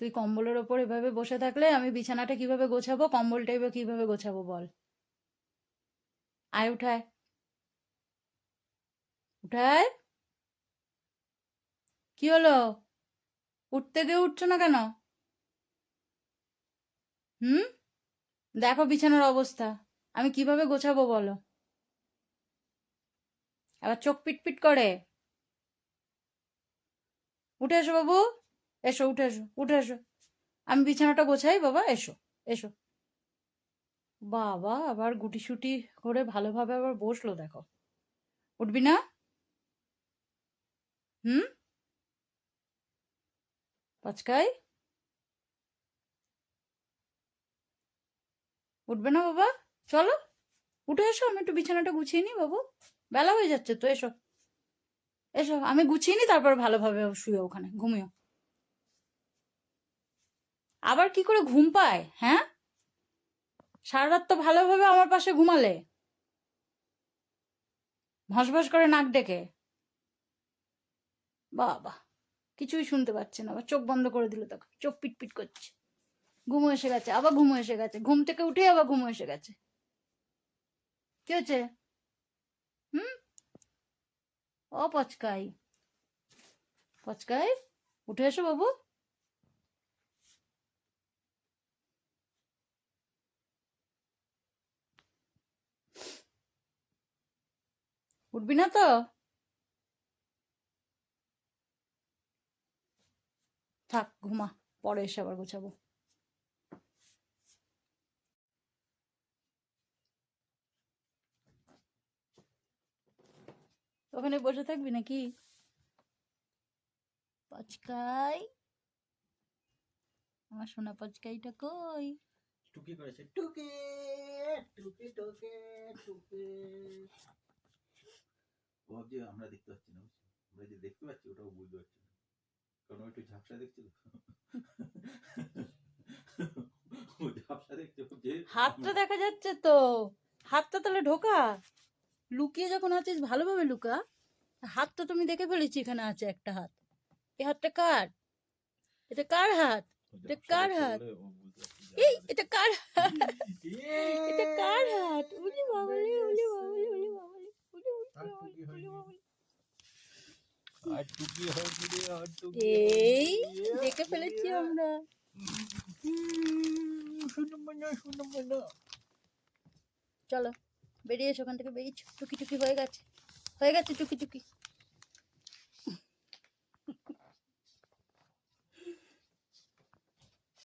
তুই কম্বলের ওপর এভাবে বসে থাকলে আমি বিছানাটা কীভাবে গোছাবো? কম্বলটা এবার কীভাবে গোছাবো বল। আয়, উঠায়। উঠায়? কি হলো? উঠতে গিয়ে উঠছো না কেন? হুম? দেখো বিছানার অবস্থা। আমি কীভাবে গোছাবো বলো? আবার চোখ পিটপিট করে। উঠে এসো বাবু। এসো, উঠে এসো উঠে এসো। আমি বিছানাটা গোছাই, বাবা, এসো এসো। বাবা, আবার গুটিসুটি করে ভালোভাবে আবার বসল, দেখো। উঠবি না? হুম? পাঁচকাই? উঠবে না, বাবা? চলো, উঠে এসো, আমি একটু বিছানাটা গুছিয়ে নিই, বাবু। বেলা হয়ে যাচ্ছে তো, এসো। এসো, আমি গুছিয়ে নিই, তারপর ভালোভাবে শুয়ে ওখানে, ঘুমিও। আবার কি করে ঘুম পায় হ্যাঁ? সারা রাত তো ভালোভাবে আমার পাশে ঘুমালে। ভস করে নাক ডেকে। বাবা, কিছুই শুনতে পাচ্ছে না। আবার চোখ বন্ধ করে দিল তখন চোখ পিটপিট করছে। ঘুমো এসে গেছে, আবার ঘুমো এসে গেছে। ঘুম থেকে উঠে আবার ঘুমো এসে গেছে। কি হচ্ছে? হুম? ও পচকাই। পচকাই? উঠে এসো বাবু। উঠবি না তো? থাক, ঘুমা, পরে এসে আবার গোছাবো। ওখানে বসে থাকবি নাকি? পচকাই। আমার সোনা পচকাইটা কই? টুকি করেছে, টুকি টুকি টুকি টুকি। ও ভাবছে আমরা দেখতে পাচ্ছি না? আমরা যে দেখতে পাচ্ছি ওটাও বুঝতে পারছি না। কারণ একটু ঝাপসা দেখছে তো ও ঝাপসা দেখছে যে হাতটা দেখা যাচ্ছে তো। হাতটা তাহলে ঢোকা। লুকিয়ে যখন আছিস ভালোভাবে লুকা। হাতটা তুমি দেখে ফেলেছি এখানে আছে একটা হাত। এই হাতটা কার? এটা কার হাত? এটা কার হাত? এই এটা কার হাত এই দেখে ফেলেছি আমরা। চলো বেরিয়ে এসো ওখান থেকে বেরিয়েছো টুকি টুকি হয়ে গেছে। হয়ে গেছে টুকি টুকি।